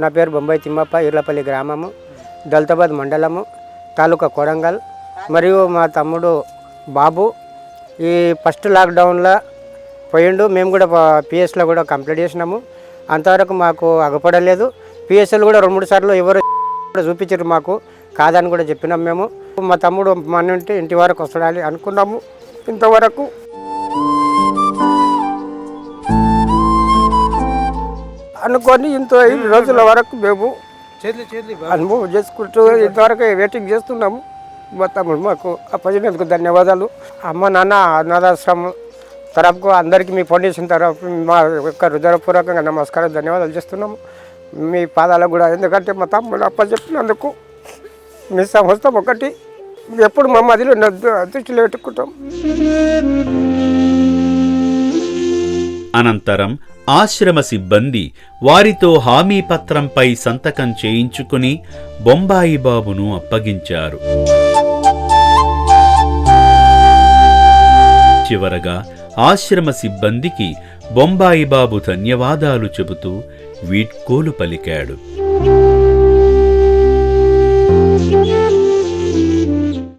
నా పేరు బొంబాయి తిమ్మప్ప ఇర్లపల్లి గ్రామము దళితాబాద్ మండలము తాలూకా కొడంగల్. మరియు మా తమ్ముడు బాబు ఈ ఫస్ట్ లాక్డౌన్లో పోయిండు. మేము కూడా పిఎస్లో కూడా కంప్లీట్ చేసినాము. అంతవరకు మాకు అగపడలేదు. పిఎస్ఎల్ కూడా రెండు మూడు సార్లు ఎవరు కూడా చూపించారు మాకు. కాదని కూడా చెప్పినాం మేము. మా తమ్ముడు మన ఇంటి ఇంటి వరకు వస్తాడని అనుకున్నాము. ఇంతవరకు అనుకొని ఇంత ఐదు రోజుల వరకు మేము అనుభవం చేసుకుంటూ ఇంతవరకు వెయిటింగ్ చేస్తున్నాము. మా తమ్ముడు మాకు అప్పగినందుకు ధన్యవాదాలు. అమ్మ నాన్న అనాథాశ్రమం తరపుకు అందరికీ మీ ఫౌండేషన్ తరపు మా యొక్క హృదయపూర్వకంగా నమస్కారం ధన్యవాదాలు చేస్తున్నాము. మీ పాదాలకు కూడా ఎందుకంటే మా తమ్ముడు అప్పచెప్పినందుకు మీ సంస్థ ఒకటి. ఎప్పుడు మా మదిలో దృష్టిలో పెట్టుకుంటాం. అనంతరం ఆశ్రమ సిబ్బంది వారితో హామీ పత్రంపై సంతకం చేయించుకుని బొంబాయి బాబును అప్పగించారు చివరగా ఆశ్రమ సిబ్బందికి బొంబాయి బాబు ధన్యవాదాలు చెబుతూ వీడ్కోలు పలికాడు Thank you.